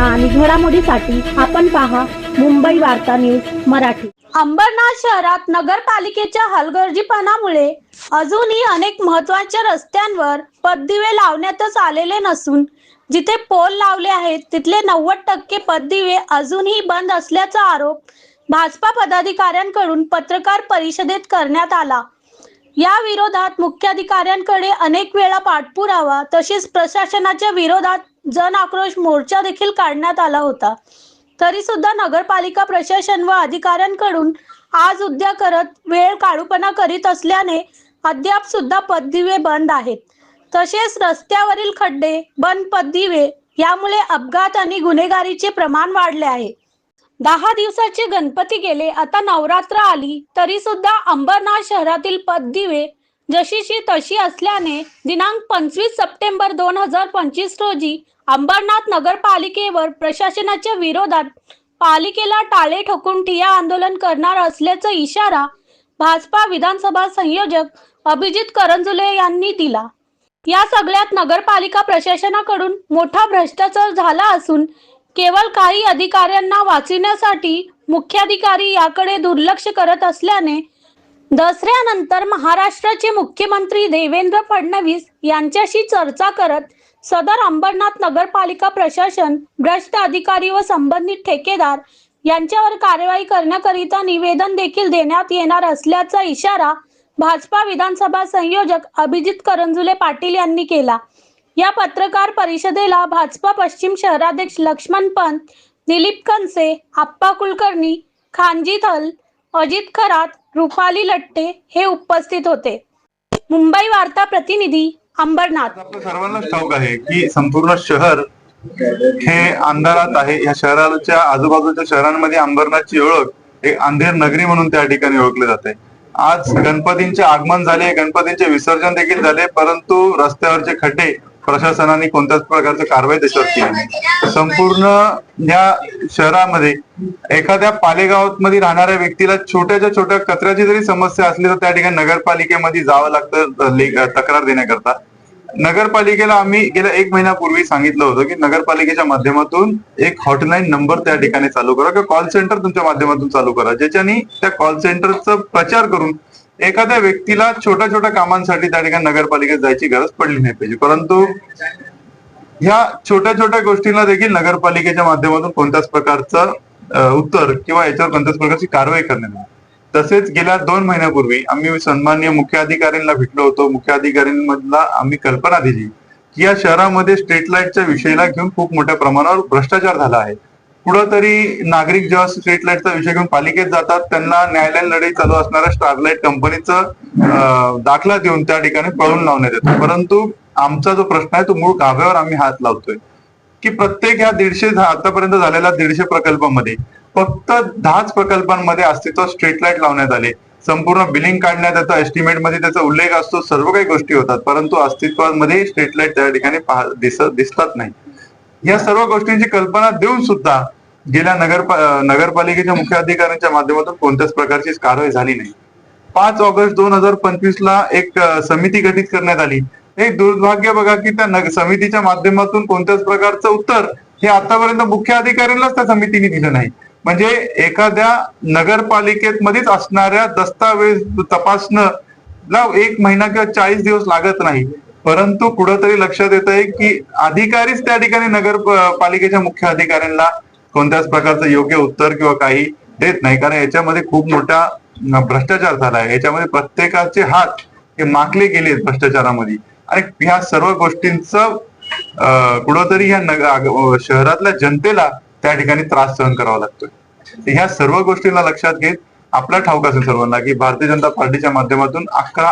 बातम्या आणि घडामोडीसाठी आपण पहा मुंबई वार्ता न्यूज मराठी. अंबरनाथ शहरात नगरपालिकेच्या हलगर्जीपणामुळे अजूनही अनेक महत्त्वाच्या रस्त्यांवर पददिवे लावण्यातच आलेले नसून जिथे पोल लावले आहेत तिथले नव्वद टक्के पददिवे अजूनही बंद असल्याचा आरोप भाजपा पदाधिकाऱ्यांकडून पत्रकार परिषदेत करण्यात आला. या विरोधात मुख्याधिकाऱ्यांकडे अनेक वेळा पाठपुरावा तसेच प्रशासनाच्या विरोधात जन आक्रोश मोर्चा देखील काढण्यात आला होता. तरी सुद्धा नगरपालिका प्रशासन व अधिकाऱ्यांकडून आज उद्या करत वेळ काळूपणा करीत असल्याने अद्याप सुद्धा पददिवे बंद आहेत. तसेच रस्त्यावरील खड्डे बंद पददिवे यामुळे अपघात आणि गुन्हेगारीचे प्रमाण वाढले आहे. दहा दिवसाचे गणपती गेले आता नवरात्र आली तरी सुद्धा अंबरनाथ शहरातील पददिवे जशीची तशी असल्याने दिनांक पंचवीस सप्टेंबर दोन हजार पंचवीस रोजी अंबरनाथ नगरपालिकेवर प्रशासनाच्या विरोधात पालिकेला टाळे ठोकून ठिया आंदोलन करणार असल्याचा इशारा भाजपा विधानसभा संयोजक अभिजित करंजुले यांनी दिला. या सगळ्यात नगरपालिका प्रशासनाकडून मोठा भ्रष्टाचार झाला असून केवळ काही अधिकाऱ्यांना वाचविण्यासाठी मुख्याधिकारी याकडे दुर्लक्ष करत असल्याने दसऱ्यानंतर महाराष्ट्राचे मुख्यमंत्री देवेंद्र फडणवीस यांच्याशी चर्चा करत सदर अंबरनाथ नगरपालिका प्रशासन भ्रष्ट अधिकारी व संबंधित ठेकेदार यांच्यावर कारवाई करण्याकरिता निवेदन देखील देण्यात येणार असल्याचा इशारा भाजपा विधानसभा संयोजक अभिजित करंजुले पाटील यांनी केला. या पत्रकार परिषदेला भाजपा पश्चिम शहराध्यक्ष लक्ष्मण पंत दिलीप कनसे आप्पा कुलकर्णी खानजी थल अजित खरात रुपाली लट्टे हे उपस्थित होते. मुंबई वार्ता प्रतिनिधी अंबरनाथ. सर्वांना ठाऊक आहे की संपूर्ण शहर हे अंधारात आहे. या शहराच्या आजूबाजूच्या शहरांमध्ये अंबरनाथची ओळख एक अंधेर नगरी म्हणून त्या ठिकाणी ओळखले जाते. आज गणपतींचे आगमन झाले गणपतींचे विसर्जन देखील झाले परंतु रस्त्यावरचे खड्डे प्रशासनाने कोणत्याच प्रकारची कारवाई त्याच्यावर केली नाही. संपूर्ण या शहरामध्ये एखाद्या पालेगावात मध्ये राहणाऱ्या व्यक्तीला छोट्याच्या छोट्या कचऱ्याची जरी समस्या असली तर त्या ठिकाणी नगरपालिकेमध्ये जावं लागतं तक्रार देण्याकरता. नगरपालिकेला आम्ही गेल्या एक महिन्यापूर्वी सांगितलं होतं की नगरपालिकेच्या माध्यमातून एक हॉटलाईन नंबर त्या ठिकाणी चालू करा किंवा कॉल सेंटर तुमच्या माध्यमातून चालू करा ज्याच्यानी त्या कॉल सेंटरचा प्रचार करून एखाद्या व्यक्तीला छोट्या छोट्या कामांसाठी त्या ठिकाणी नगरपालिकेत जायची गरज पडली नाही पाहिजे. परंतु ह्या छोट्या छोट्या गोष्टींना देखील नगरपालिकेच्या माध्यमातून कोणत्याच प्रकारचं उत्तर किंवा याच्यावर कोणत्याच प्रकारची कारवाई करण्यात आली तसेच गेल्या दोन महिन्यापूर्वी आम्ही सन्माननीय मुख्य अधिकाऱ्यांना भेटलो होतो. मुख्य अधिकाऱ्यांमधला आम्ही कल्पना दिली की या शहरामध्ये स्ट्रीट लाईटच्या विषयाला घेऊन खूप मोठ्या प्रमाणावर भ्रष्टाचार झाला आहे. कुठंतरी नागरिक जेव्हा स्ट्रीट लाईटचा विषय घेऊन पालिकेत जातात त्यांना न्यायालयीन लढाई चालू असणाऱ्या स्टारलाईट कंपनीचं दाखला देऊन त्या ठिकाणी पळून लावण्यात येतो. परंतु आमचा जो प्रश्न आहे तो मूळ गाभ्यावर आम्ही हात लावतोय. की प्रत्येक ह्या दीडशे आतापर्यंत झालेल्या दीडशे प्रकल्पामध्ये फक्त दहाच प्रकल्पांमध्ये अस्तित्व स्ट्रीट लाइट लावण्यात आले. संपूर्ण बिलिंग काढण्यात येतं एस्टिमेटमध्ये त्याचा उल्लेख असतो सर्व काही गोष्टी होतात. परंतु अस्तित्वामध्ये स्ट्रीट लाइट त्या ठिकाणी दिसत दिसतात नाही. या सर्व गोष्टींची कल्पना देऊन सुद्धा गेल्या नगर नगरपालिकेच्या मुख्य अधिकाऱ्यांच्या माध्यमातून कोणत्याच प्रकारची कारवाई झाली नाही. पाच ऑगस्ट दोन हजार पंचवीस ला एक समिती गठीत करण्यात आली. एक दुर्भाग्य बघा की त्या समितीच्या माध्यमातून कोणत्याच प्रकारचं उत्तर हे आतापर्यंत मुख्य अधिकाऱ्यांनाच त्या समितीने दिलं नाही. म्हणजे एखाद्या नगरपालिकेत मध्येच असणाऱ्या दस्तावेज तपासणं ला एक महिना किंवा चाळीस दिवस लागत नाही. परंतु कुठंतरी लक्षात येत आहे की अधिकारीच त्या ठिकाणी नगर पालिकेच्या मुख्य अधिकाऱ्यांना कोणत्याच प्रकारचं योग्य उत्तर किंवा काही देत नाही. कारण याच्यामध्ये खूप मोठा भ्रष्टाचार झाला आहे. याच्यामध्ये प्रत्येकाचे हात हे माखले गेले भ्रष्टाचारामध्ये. आणि ह्या सर्व गोष्टींचं कुठंतरी ह्या नगर शहरातल्या जनतेला त्या ठिकाणी त्रास सहन करावा लागतोय. ह्या सर्व गोष्टींना लक्षात घेत आपला ठाऊक असेल सर्वांना की भारतीय जनता पार्टीच्या माध्यमातून अकरा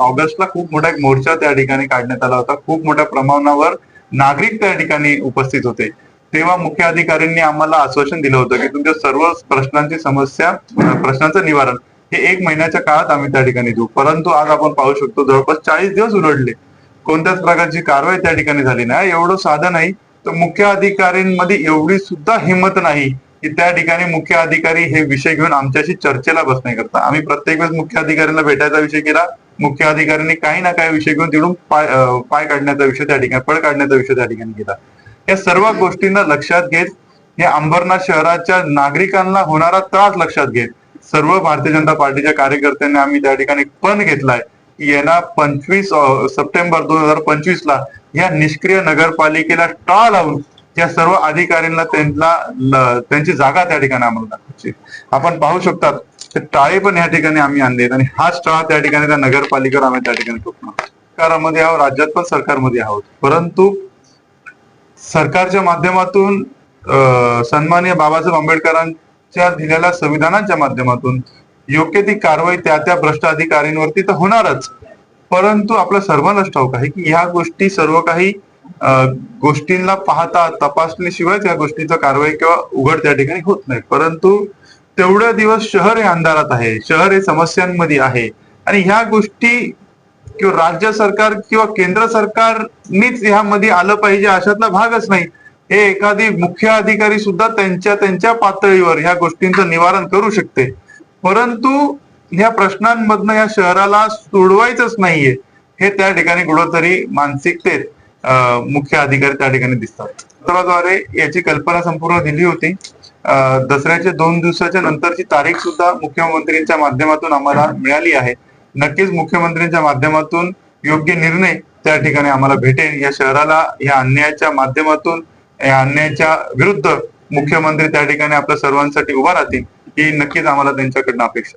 ऑगस्टला खूप मोठा एक मोर्चा त्या ठिकाणी काढण्यात आला होता. खूप मोठ्या प्रमाणावर नागरिक त्या ठिकाणी उपस्थित होते. तेव्हा मुख्य अधिकाऱ्यांनी आम्हाला आश्वासन दिलं होतं की तुमच्या सर्व प्रश्नांची समस्या प्रश्नांचं निवारण हे एक महिन्याच्या काळात आम्ही त्या ठिकाणी देऊ. परंतु आज आपण पाहू शकतो जवळपास चाळीस दिवस उलटले. कोणत्याच प्रकारची कारवाई त्या ठिकाणी झाली नाही. एवढं साधं नाही. तर मुख्य अधिकाऱ्यांमध्ये एवढी सुद्धा हिंमत नाही. की त्या ठिकाणी मुख्य अधिकारी हे विषय घेऊन आमच्याशी चर्चेला बसण्याकरता आम्ही प्रत्येक वेळेस मुख्य अधिकाऱ्यांना भेटायचा विषय केला. मुख्य अधिकाऱ्यांनी काही ना काही विषय घेऊन तिकडून पाय पाय काढण्याचा विषय त्या ठिकाणी पळ काढण्याचा विषय त्या ठिकाणी केला. या सर्व गोष्टींना लक्षात घेत हे अंबरनाथ शहराच्या नागरिकांना होणारा त्रास लक्षात घेत सर्व भारतीय जनता पार्टीच्या कार्यकर्त्यांनी आम्ही त्या ठिकाणी पण घेतलाय. यांना येणार पंचवीस सप्टेंबर दोन हजार पंचवीस ला या निष्क्रिय नगरपालिकेला टाळ लावून या सर्व अधिकाऱ्यांना त्यांना त्यांची जागा त्या ठिकाणी आम्हाला दाखवायची. आपण पाहू शकतात ते टाळे पण या ठिकाणी आम्ही आणले आणि हाच टाळा त्या ठिकाणी त्या नगरपालिकेवर आम्ही त्या ठिकाणी ठोकणार सरकारमध्ये आहोत राज्यात पण सरकारमध्ये आहोत. परंतु सरकारच्या माध्यमातून सन्मान्य बाबासाहेब आंबेडकरांच्या दिलेल्या संविधानाच्या माध्यमातून योग्य ती कारवाई त्या त्या भ्रष्ट अधिकाऱ्यांवरती तर होणारच. परंतु आपल्या सर्वांनाच ठाऊक आहे की ह्या गोष्टी सर्व काही गोष्टींना पाहता तपासल्याशिवाय त्या गोष्टीचा कारवाई किंवा उघड त्या ठिकाणी होत नाही. परंतु तेवढे दिवस शहर हे अंधारात आहे शहर हे समस्यांमध्ये आहे आणि ह्या गोष्टी किंवा राज्य सरकार किंवा केंद्र सरकारनीच ह्यामध्ये आलं पाहिजे अशातला भागच नाही. हे एखादी मुख्य अधिकारी सुद्धा त्यांच्या त्यांच्या पातळीवर ह्या गोष्टींचं निवारण करू शकते. परंतु ह्या प्रश्नांमधनं या शहराला सोडवायचंच नाहीये. हे त्या ठिकाणी कुठंतरी मानसिकतेत मुख्य अधिकारी त्या ठिकाणी दिसतात. पत्राद्वारे याची कल्पना संपूर्ण दिली होती. दसऱ्याच्या दोन दिवसाच्या नंतरची तारीख सुद्धा मुख्यमंत्र्यांच्या माध्यमातून आम्हाला मिळाली आहे. नक्कीच मुख्यमंत्र्यांच्या माध्यमातून योग्य निर्णय त्या ठिकाणी आम्हाला भेटेल. या शहराला या अन्यायाच्या माध्यमातून या अन्यायाच्या विरुद्ध मुख्यमंत्री त्या ठिकाणी आपल्या सर्वांसाठी उभा राहतील ही नक्कीच आम्हाला त्यांच्याकडनं अपेक्षा